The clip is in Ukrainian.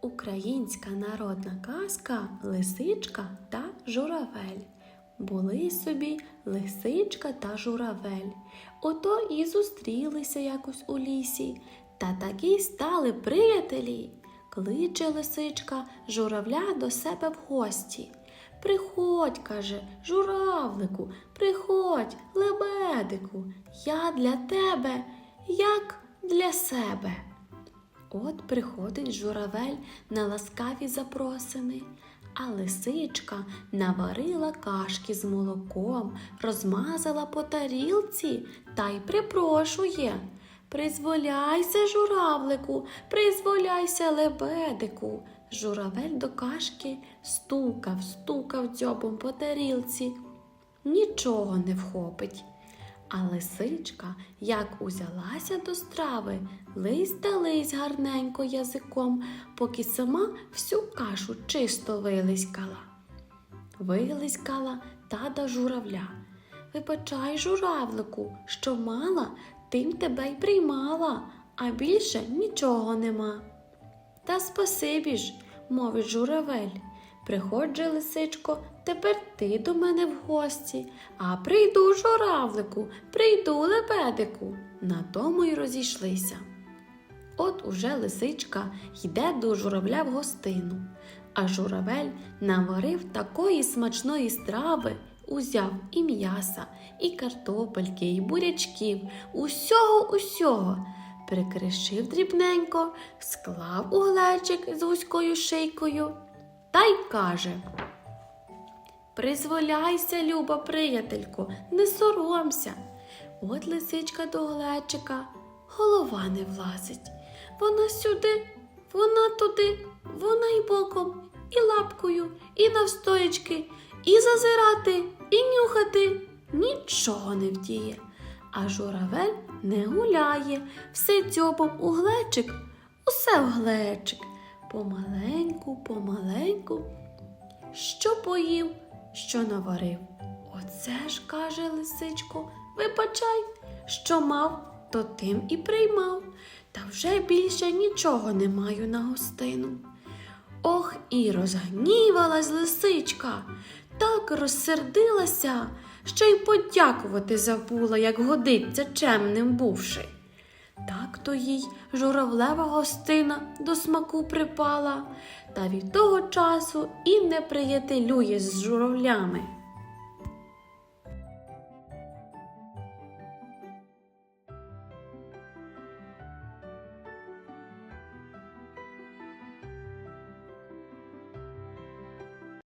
Українська народна казка Лисичка та журавель. Були собі лисичка та журавель. Ото і зустрілися якось у лісі, та такі стали приятелі. Кличе лисичка журавля до себе в гості. Приходь, каже, журавлику, приходь, лебедику, я для тебе, як для себе. От приходить журавель на ласкаві запросини, а лисичка наварила кашки з молоком, розмазала по тарілці та й припрошує. Призволяйся, журавлику, призволяйся, лебедику. Журавель до кашки стукав, стукав дзьобом по тарілці. Нічого не вхопить. А лисичка, як узялася до страви, лись та лись гарненько язиком, поки сама всю кашу чисто вилиськала. Вилиськала та до журавля. Вибачай, журавлику, що мала, тим тебе й приймала, а більше нічого нема. Та спасибі ж, мовить журавель. Приходь же, лисичко, тепер ти до мене в гості, а прийду журавлику, прийду лебедику. На тому й розійшлися. От уже лисичка йде до журавля в гостину, а журавель наварив такої смачної страви, узяв і м'яса, і картопельки, і бурячків, усього усього. Прикришив дрібненько, склав у глечик з вузькою шийкою та й каже. Призволяйся, люба приятелько, не соромся. От лисичка до глечика, голова не влазить. Вона сюди, вона туди, вона й боком, і лапкою, і навстоячки, і зазирати, і нюхати нічого не вдіє. А журавель не гуляє, все дзьобом у глечик, усе в глечик. Помаленьку, помаленьку, що поїв, що наварив. Оце ж, каже лисичко, вибачай, що мав, то тим і приймав, та вже більше нічого не маю на гостину. Ох, і розгнівалась лисичка, так розсердилася, що й подякувати забула, як годиться чемним бувши. Так то їй журавлева гостина до смаку припала, та від того часу і не приятелює з журавлями.